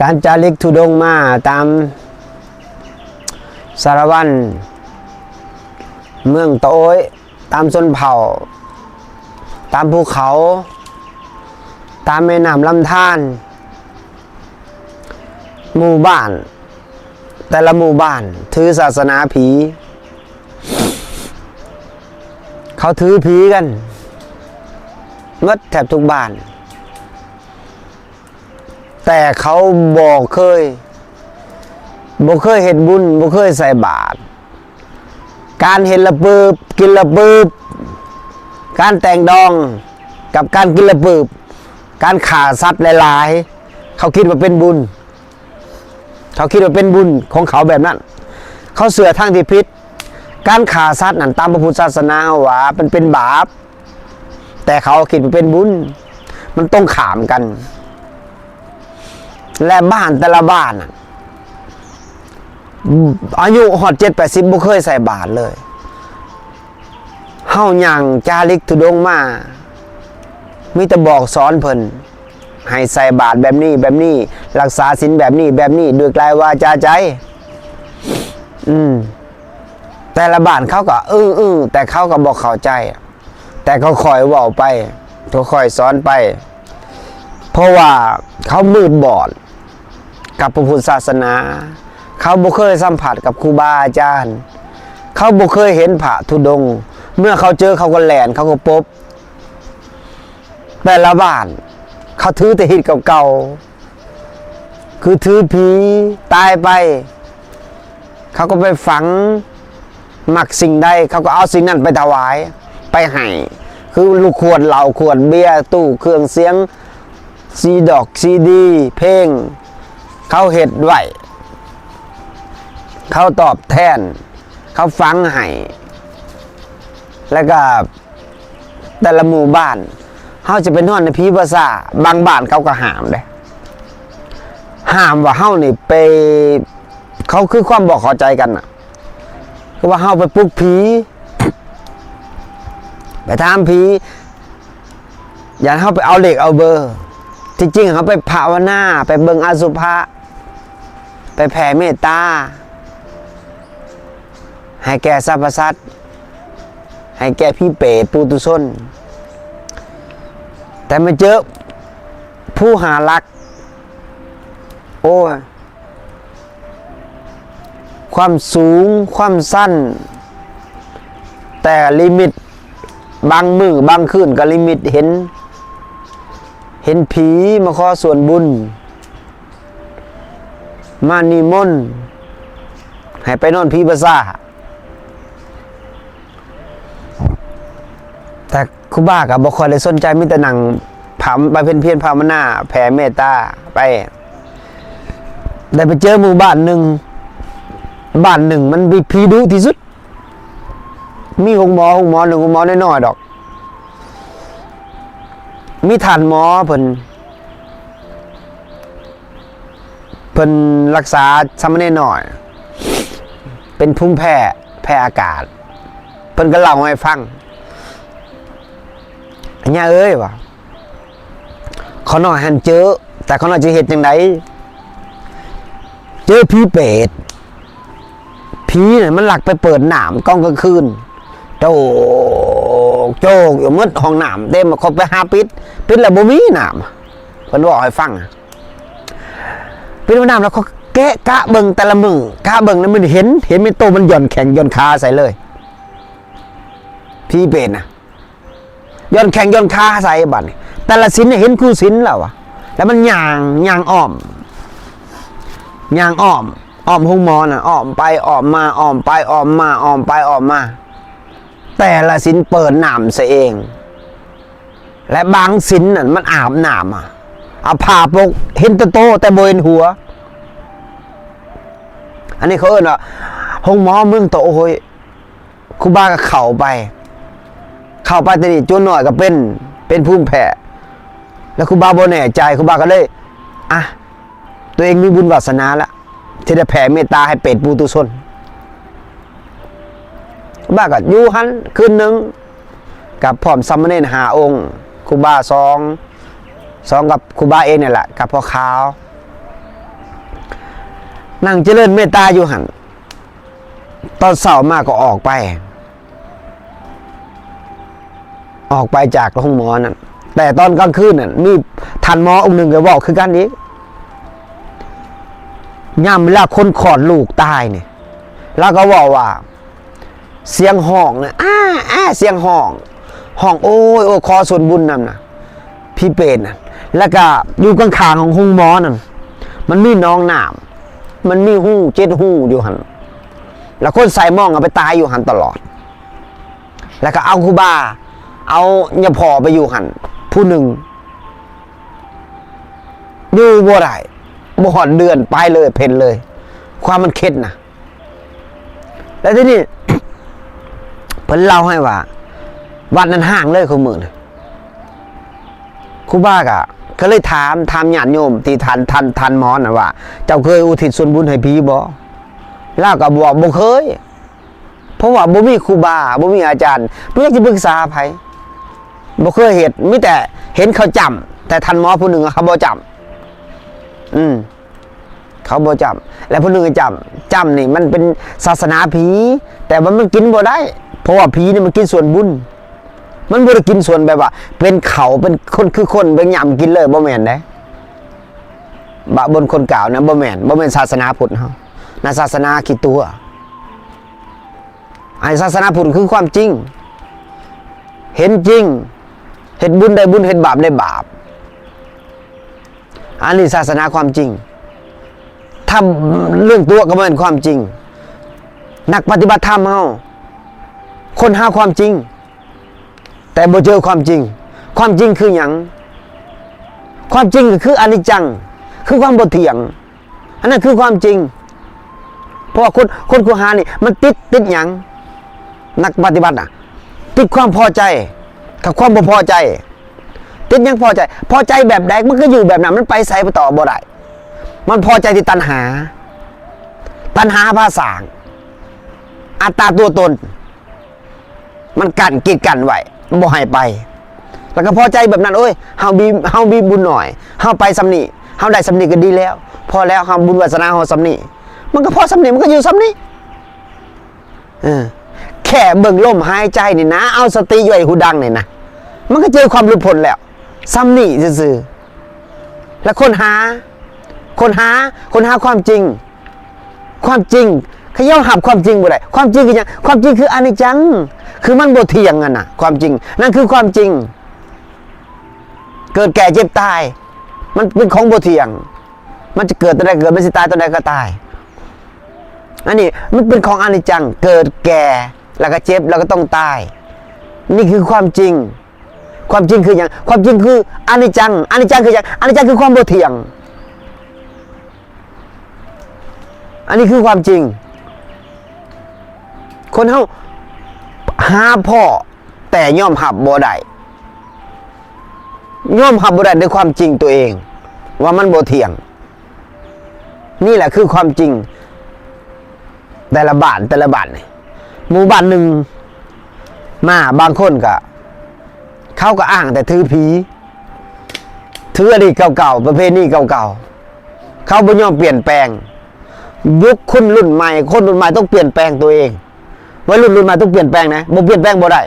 การจาริกทุดงมาตามสารวัน เมืองโต้ยตามชนเผ่า ตามภูเขา ตามแม่น้ำลำธารหมู่บ้าน แต่ละหมู่บ้านถือศาสนาผี เขาถือผีกันหมดแทบทุกบ้าน แต่เขาบอกเคยบอกเคยเห็นบุญบอกเคยใส่บาตรการเห็นละปืบกินละปืบการแต่งดองกับการกินละปืบการขาสัตว์หลายๆ เขาคิดว่าเป็นบุญ เขาคิดว่าเป็นบุญของเขาแบบนั้น เขาเสือทางที่พิษ การขาสัตว์นั่นตามพระพุทธศาสนาว่ามันเป็นบาป แต่เขาคิดว่าเป็นบุญ มันต้องขามกัน และบ้านแต่ละบ้านอายุหอดเจ็ดแปดสิบบุเคยใส่บาทเลยเฮาย่างจาริกทุดงมามีแต่บอกสอนเพิ่นให้ใส่บาทแบบนี้แบบนี้ รักษาศีลแบบนี้แบบนี้ด้วยกลายวาจาใจ อืม แต่ละบ้านเขาก็อื้ออื้อแต่เขาก็บอกเข้าใจ แต่เขาคอยว่าไปเขาคอยสอนไป เพราะว่าเขามืดบอด กับพระพุทธศาสนา เขาบ่เคยสัมผัสกับครูบาอาจารย์ เขาบ่เคยเห็นพระธุดง เมื่อเขาเจอเขาก็แหลนเขาก็ปบแต่ละบ้าน เขาถือแต่หิตเก่าๆคือถือผีตายไป เขาก็ไปฝังหมักสิ่งใดเขาก็เอาสิ่งนั้นไปถวายไปให้คือลูกขวดเหล้าขวดเบียร์ตู้เครื่องเสียงซีดอกซีดี เพลง เขาเห็ดไหวเขาตอบแทน เขาฟังให้แล้วก็แต่ละหมู่บ้านเขาจะเป็นนอนในพีภาษาบางบ้านเขาก็ห้ามเลยห้ามว่าเฮานี่ไป เขาคือความบอกข้าใจกันน่ะคือว่าเฮาไปปลุกผี ไปถามผี อย่าเฮาไปเอาเหล็กเอาเบอร์ ที่จริงเขาไปภาวนาไปเบิงอสุภะ ไปแผ่เมตตา ให้แก่สรรพสัตว์ให้แก่พี่เปรตปูตุชนแต่มาเจอผู้หารัก โอ้ความสูงความสั้น แต่ลิมิตบางมือบางคืนก็ลิมิตเห็น เห็นผีมาขอส่วนบุญ มานิมนต์ให้ไปนอนผีภาษาแต่ครูบ้ากับบคอยเลยสนใจมิต่หนังผามไปเพียนเพียนภาวนาแผ่เมตตาไป ได้ไปเจอหมู่บ้านหนึ่งบ้านหนึ่งมันมีผีดุที่สุด มีหงหมอหงหมอหนึ่งหงหมอน้อยๆดอก มีฐานหมอเพิ่น พิ่นรักษาสามเณรหน่อย เป็นภูมิแพ้แพ้อากาศ เพิ่นก็เล่าให้ฟังอันนี้เอ้ยว่ะเขาหน่อยหันเจอ แต่เขาหน่อยจะเห็นยังไงเจอผีเปรตผีเนี่ยมันหลักไปเปิดหนามกล้องกลางคืนโจกโจกอยู่มืดห้องหน้ำเต็มมาคบไปหาปิด ปิดแล้วบ่มีหน้ำเพิ่นบอกให้ฟังอะ ปิดบ่น้ำแล้วเขาแกะกะเบิงแต่ละมือกะเบิงแล้วมันเห็น เห็นเป็นโตมันหย่อนแข็งหย่อนขาใส่เลย พี่เป็นนะหย่อนแข็งหย่อนขาใส่บัดนี้แต่ละสินเห็นคู่สินแล้วอะแล้วมันย่างย่างอ้อมย่างอ้อมอ้อมห้องมอน่ะอ้อมไปอ้อมมาอ้อมไปอ้อมมาอ้อมไปอ้อมมา แต่ละสินเปิดหนามซะเอง และบางสินน่ะมันอาบหนามอะ เอาผ่าปกเห็นตโต แต่โบเห็นหัว อันนี้เขาเอิ้นว่าห้องหมอเมืองโตโอ้ยครูบาก็เข้าไป เข้าไปแต่นี่จนหน่อยก็เป็นเป็นภูมิแพ้แล้วครูบาบ่แน่ใจครูบาก็เลยอะตัวเองมีบุญวาสนาล้วที่ได้แผ่เมตตาให้เป็ดปูตุชนบ้าก็อยู่หันคืนหนึ่งกับพร้อมซัมมเนนหาองค์ครูบาสอง สองกับครูบาเองเนี่ยแหละกับพ่อขาวนั่งเจริญเมตตาอยู่หันตอนเสาร์มาก็ออกไป ออกไปจากห้องหมอนั่นแต่ตอนกลางคืนนั่นมีทันหมอองค์หนึ่งก็บอกคือกันอีกย่ำเวลาคนขอดลูกตายเนี่ยแล้วก็บอกว่า เสียงห้องเนี่ยอ้าอ้าเสียงห้องห้องโอ้ยโอ้ยคอส่วนบุญนั่นนะพี่เป็นน่ะ แล้วก็อยู่ข้างๆของห้องหมอนั่นมันมีน้องน้ำมันมีหูเจ็ดหูอยู่หันแล้วคนใส่มองเอาไปตายอยู่หันตลอด แล้วก็เอาคูบา เอาญาพอไปอยู่หันผู้หนึ่งอยู่บ่ได้บ่หอดเดือนไปเลย เพ่นเลย ความมันเข็ดนะแล้วที่นี้เพิ่นเล่าให้ว่าวัดนั้นห่างเลยคุณมือนะคูบากะ ก็เลยถามถามญาติโยมที่ทันทันทันหมอนะว่า เจ้าเคยอุทิศส่วนบุญให้ผีบ่ล่าก็บอกบ่เคย เพราะว่าบ่มีครูบาบ่มีอาจารย์เพื่อจะปรึกษาไผบ่เคยเห็นมีแต่เห็นเขาจำแต่ทันหมอผู้หนึ่งเขาบ่จำอืมเขาบ่จำและผู้หนึ่งก็จำจำนี่ มันเป็นศาสนาผี แต่ว่ามันกินบ่ได้ เพราะว่าผีนี่มันกินส่วนบุญ มันบ่ได้กินส่วนแบบว่า เป็นเขาเป็นคนคือคนเป็นยำกินเลยบ่แม่นได้บะบนคนกล่าวนะบ่แม่นบ่แม่นศาสนาพุทธเฮานะศาสนาคิดตัวไอ้ศาสนาพุทธคือความจริง เห็นจริงเฮ็ดบุญได้บุญเฮ็ดบาปได้บาป อันนี้ศาสนาความจริงทำเรื่องตัวก็เป็นความจริง นักปฏิบัติธรรมเฮาคนหาความจริง แต่บ่เจอความจริง ความจริงคือหยังความจริงก็คืออนิจจัง คือความบ่เที่ยง อันนั้นคือความจริง เพราะว่าคนคนกูหานี่ มันติดติดหยังนักปฏิบัติอะ ติดความพอใจ กับความบ่พอใจ ติดหยังพอใจ พอใจแบบใดมันก็อยู่แบบนั้นมันไปใส่ไปต่อบ่ได้มันพอใจที่ตัณหา ตัณหาภาษาอัตตาตัวตน มันกันกีดกันไว้ บ่ให้ไป แล้วก็พอใจแบบนั้น โอ้ยเฮาบีเฮาบีบุญหน่อยเฮาไปสำนีเฮาได้สำนีก็ดีแล้ว พอแล้วเฮาบุญวาสนาเฮาสำนีมันก็พอสำนีมันก็อยู่สำนีเออแค่เบิ่งลมหายใจนี่นะ เอาสติอยู่ไอ้หูดังนี่นะมันก็เจอความหลุดพ้นแล้วสำนีซื่อแล้วคนหา คนหา คนหาความจริง ความจริง เขย่าหับความจริงบ่ได้ความจริงคือยังความจริงคืออนิจจัง คือมันบ่เที่ยงอะนะความจริง นั่นคือความจริง เกิดแก่เจ็บตาย มันเป็นของบ่เที่ยง มันจะเกิดตอนใดเกิดมันสิตายตอนใดก็ตาย อันนี้มันเป็นของอนิจจัง เกิดแก่แล้วก็เจ็บแล้วก็ต้องตาย นี่คือความจริง ความจริงคืออย่างความจริงคืออนิจจังอนิจจังคืออย่างอนิจจังคือความบ่เที่ยงอันนี้คือความจริง คนเฮาหาพ่อแต่ย่อมหับบ่ได้ย่อมหับบ่ได้ด้วยความจริงตัวเอง ว่ามันบ่เที่ยง นี่แหละคือความจริง แต่ละบ้านแต่ละบ้านนี่หมู่บ้านหนึ่งมาบางคนก็เขาก็อ้างแต่ถือผีถืออดีตเก่าๆประเพณีเก่าๆเขาบ่ยอมเปลี่ยนแปลงยุคคนรุ่นใหม่ คนรุ่นใหม่ต้องเปลี่ยนแปลงตัวเอง วัยรุ่นรุ่นม่ต้องเปลี่ยนแปลงนะบ่เปลี่ยนแปลงบ่ได้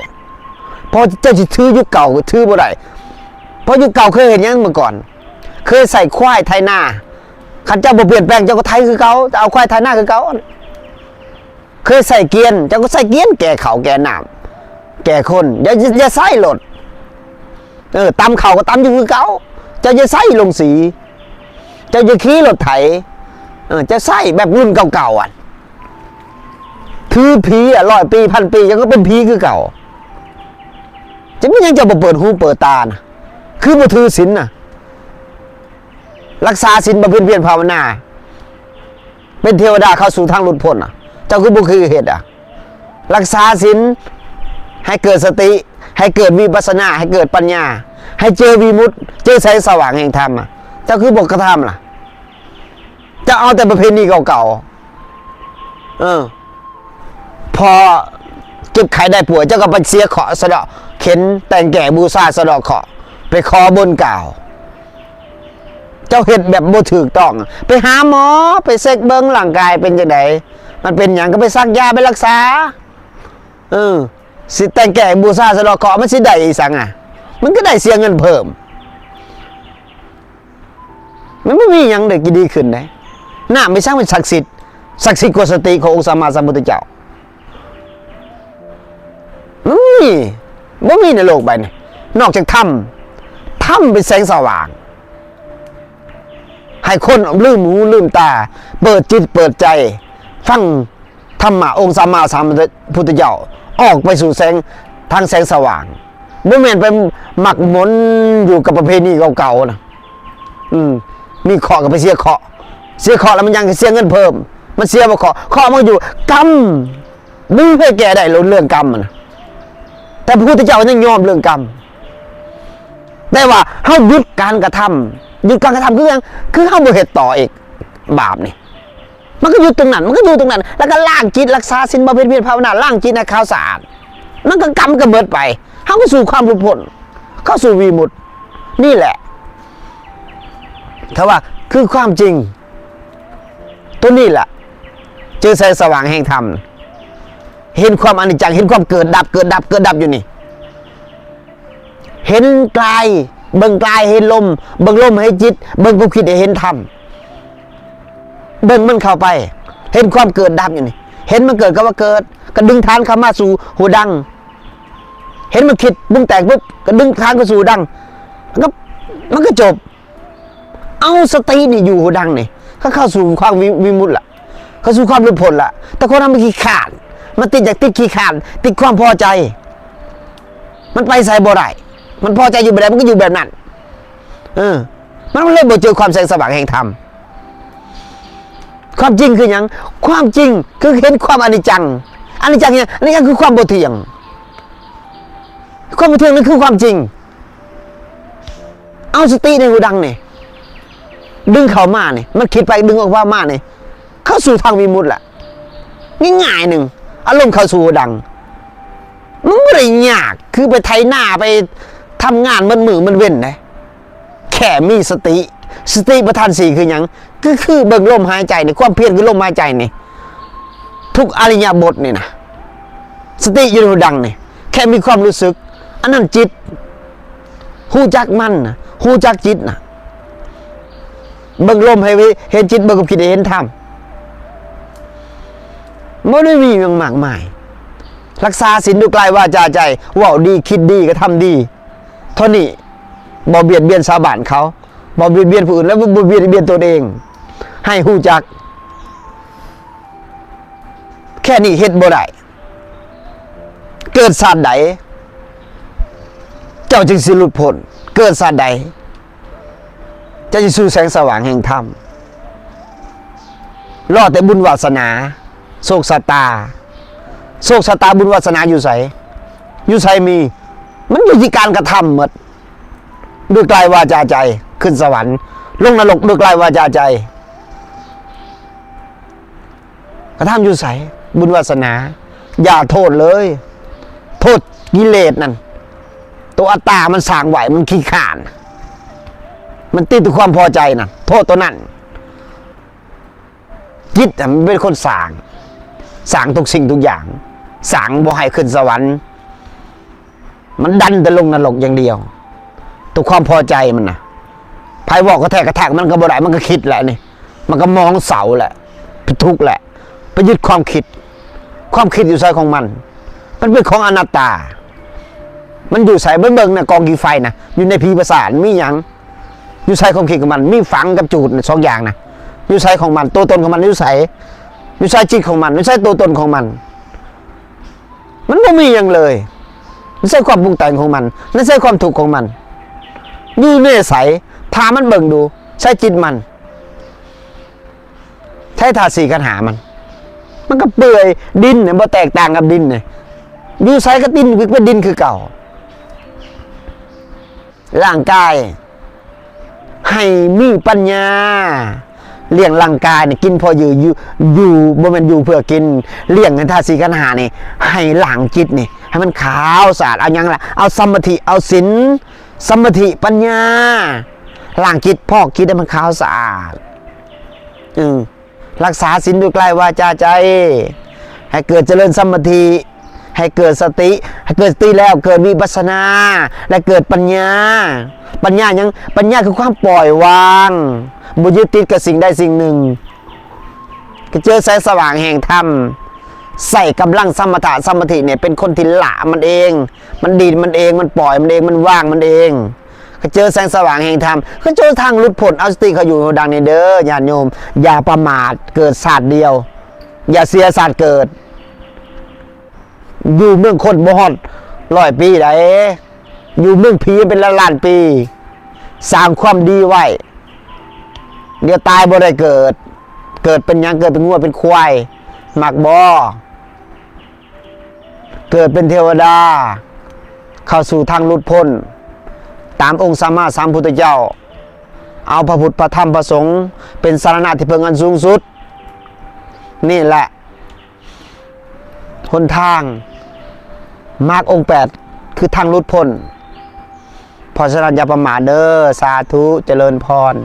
เพราะเจ้าสิถือยุคเก่าถือบ่ได้เพราะยุคเก่าเคยเห็นยังเมาก่อน เคยใส่ควายไทยนาขันเจ้าบ่เปลี่ยนแปลงเจ้าก็ไทยคือเขาจะเอาควายไทยนาคือเขาเคยใส่เกียนเจ้าก็ใส่เกียนแก่เขาแก่หน้ำแก่คนอย่าอย่าใส่รถเออตำเขาก็ตำอยู่คือเขาเจ้าจะใส่ลงสี เจ้าจะขี่รถไถเออจะใส่แบบรุ่นเก่าๆอะ ถือผีอะร้อยปีพันปียังก็เป็นผีคือเก่า จะไม่ยังจะบ่เปิดหูเปิดตานะคือบ่ถือศีลน่ะ รักษาศีลบ่เพียนเพียรภาวนา เป็นเทวดาเข้าสู่ทางหลุดพ้นอะ เจ้าคือบ่คือเหตุอะ รักษาศีลให้เกิดสติ ให้เกิดวิปัสสนา ให้เกิดปัญญา ให้เจอวีมุตเจอแสงสว่างแห่งธรรมอะ เจ้าคือบอกกระทำล่ะ จะเอาแต่ประเพณีเก่าๆ เออ พอเก็บไข่ได้ป่วยเจ้าก็ไปเสียเคาะห์สะดาะเข็นแต่งแก่บูชาสะดาะเคาะไปขอบนกล่าว เจ้าเห็ดแบบบ่ถูกต้อง ไปหาหมอไปเซ็กเบิ้งร่างกายเป็นจังไดมันเป็นอย่างก็ไปซักยาไปรักษา เออสิแต่งแก่บูชาสะดอกเคาะมันสิได้อีสังอะ มันก็ได้เสียเงินเพิ่ม มันไม่มีหยังเด็กดีขึ้นได้หน้าไม่สร้างเป็นศักดิ์สิทธิ์ศักดิ์สิทธิ์กว่าสติขององค์สมมาสัมพุทธเจ้า นมีบ่มีในโลกใบนี้นอกจากถ้ำถ้ำเป็นแสงสว่าง ให้คนลืมหูลืมตา เปิดจิตเปิดใจ ฟังธรรมะองค์สัมมาสัมพุทธเจ้าออกไปสู่แสงทางแสงสว่างบ่แม่นไปหมักหมนอยู่กับประเพณีเก่าๆนะอืมมีเคาะกับไปเสียเคาะ เสียเคาะแล้วมันยังเสียเงินเพิ่ม มันเสียบ่เคาะเคาะมันอยู่กรรมมึงเคยแก้ได้เรื่องกรรมมันน่ะ แต่พระพุทธเจ้ายังยอมเรื่องกรรมแต่ว่าเฮาหยุดการกระทำหยุดการกระทำคือยังคือเฮาบ่เฮ็ดต่ออีกบาปนี่มันก็อยู่ตรงนั้น มันก็อยู่ตรงนั้น แล้วก็ล้างจิตรักษาศีลบำเพ็ญเพียรภาวนาล้างจิตให้ขาวสะอาดมันก็กรรมก็เบิดไปเฮาก็สู่ความหลุดพ้นเข้าสู่วีมุตนี่แหละถ้าว่าคือความจริง ตัวนี้แหละเจอแสงสว่างแห่งธรรม เห็นความอนิจจังเห็นความเกิดดับเกิดดับเกิดดับอยู่นี่ เห็นกายเบิ่งกายเห็นลม เบิ่งลมให้จิต เบิ่งความคิดให้เห็นธรรมเบิ่งมันเข้าไป เห็นความเกิดดับอยู่นี่ เห็นมันเกิดก็ว่าเกิดก็ดึงทานเข้ามาสู่หูดัง เห็นมันคิดบุ้งแตกปุ๊บก็ดึงทานเข้าสู่ดังมันก็มันก็จบ เอาสตินี่อยู่หูดังนี่ก็เข้าสู่ความวิมุตติละเข้าสู่ความหลุดพ้นละแต่คนทำมันขี้ขาด มันติดจากติดขี้ขาดติดความพอใจ มันไปใส่บ่ได้มันพอใจอยู่แบบไหนมันก็อยู่แบบนั้น เออ มันเลยบ่เจอความแสงสว่างแห่งธรรมความจริงคือหยังความจริงคือเห็นความอนิจจังอนิจจังเนี่ยอนิจจังคือความบ่เที่ยง ความบ่เที่ยงนั่นคือความจริง เอาสติในหูดังเนี่ยดึงเข้ามาเนี่ยมันคิดไปดึงออกว่ามาเนี่ยเข้าสู่ทางวิมุตติแหละง่ายๆหนึ่ง อารมณ์เข้าสู่ดังมันไม่ได้ยากคือไปไถหน้าไปทำงานมันมือมันเว้นนะแค่มีสติ สติประธานสี่คือหยังก็คือเบิ่งลมหายใจในความเพียรคือลมหายใจนี่ทุกอริยบทนี่นะสติอยู่ดังนี่แค่มีความรู้สึก อันนั้นจิตหูจักมันนะหูจักจิตนะเบิ่งลมให้เห็นจิตเบิ่งกับคิดเห็นธรรม ไม่ได้มีอย่างมากมาย รักษาศีลดูกลายวาจาใจว่าดีคิดดีก็ทำดีเท่านี้บ่เบียดเบียนชาวบ้านเขาบ่เบียดเบียนผู้อื่นแล้วบ่เบียดเบียนตัวเอง ให้หูจัก แค่นี้เฮ็ดบ่ได้เกิดศาสตร์ใดเจ้าจึงสิหลุดพ้นเกิดศาสตร์ใดเจะจะสู่แสงสว่างแห่งธรรมรอดแต่บุญวาสนา โศกสตาโศกสตาบุญวาสนาอยู่ใสอยู่ใสมี มันอยู่ที่การกระทำหมดด้วยกายวาจาใจ ขึ้นสวรรค์ลงนรกด้วยกายวาจาใจ กระทำอยู่ใสบุญวาสนา อย่าโทษเลย โทษกิเลสนั่นตัวอัตตามันสร้างไหวมันขี้ขาน มันติดตัวความพอใจนะโทษตัวนั้นจิตมันเป็นคนสร้าง สร้างทุกสิ่งทุกอย่างสร้างบ่ให้ขึ้นสวรรค์ มันดันแต่ลงนรกอย่างเดียวตัวความพอใจมันนะภายบอกกระแทกกระแทกมันก็บ่ได้มันก็คิดแหละนี่ มันก็มองเสาแหละไปทุกข์แหละไปยึดความคิด ความคิดอยู่ใส่ของมัน มันเป็นของอนัตตา มันอยู่ใส่เบิ้งเบิ้งนะกองกีไฟนะอยู่ในพีประสานมีหยังอยู่ใส่ความคิดของมัน มีฝังกับจูดสองอย่างนะอยู่ใส่ของมัน ตัวตนของมันอยู่ใส่ อยู่ใส่จิตของมันอยู่ใส่ตัวตนของมัน มันไม่มีอย่างเลยไม่ใช่ความปรุงแต่งของมันไม่ใช่ความถูกของมันอยู่ในใสพามันเบิ่งดู ใช้จิตมันใช้ธาตุสีกันหามัน มันก็เปื่อยดินเนี่ยบ่แตกต่างกับดินเนี่ยอยู่ใสก็ดินคือเป็นดินคือเก่า ร่างกาย ให้มีปัญญา เลี้ยงร่างกายเนี่ยกินพออยู่อยู่อยู่บ่แมันอยู่เพื่อกินเลี้ยงกันธาสีกันหานี่ให้หลังจิตนี่ให้มันขาวสะอาดเอายังล่ะเอาสมาธิเอาศีลสมาธิปัญญาหล้างจิตพอกจิตให้มันขาวสะอาดอืมรักษาศีลด้วยกายวาจาใจ ให้เกิดเจริญสมาธิให้เกิดสติ ให้เกิดสติแล้วเกิดวิปัสนา และเกิดปัญญา ปัญญายังปัญญาคือความปล่อยวาง บุยึดติดกับสิ่งใดสิ่งหนึ่ง ก็เจอแสงสว่างแห่งธรรมใส่กำลังสมถะสมาธิเนี่ยเป็นคนที่ละมันเอง มันดีดมันเองมันปล่อยมันเองมันว่างมันเองก็เจอแสงสว่างแห่งธรรมก็เจอทางหลุดพ้นเอาสติเขาอยู่ดังในเด้อญาติโยม อย่าประมาทเกิดศาสตร์เดียว อย่าเสียศาสตร์เกิด อยู่เมืองคนบ่ฮอดร้อยปีไดอยู่เมืองผีเป็นล้านล้านปี สร้างความดีไว้ เดี๋ยวตายบ่ได้เกิด เกิดเป็นยังเกิดเป็นงัวเป็นควายหมักบอเกิดเป็นเทวดา เข้าสู่ทางหลุดพ้น ตามองค์สัมมาสัมพุทธเจ้า เอาพระพุทธพระธรรมพระสงฆ์เป็นสารณะที่เพิ่งอันสูงสุด นี่แหละหนทางมรรคองค์แปดคือทางหลุดพ้นพอฉะนั้นอย่าประมาทเด้อสาธุเจริญพร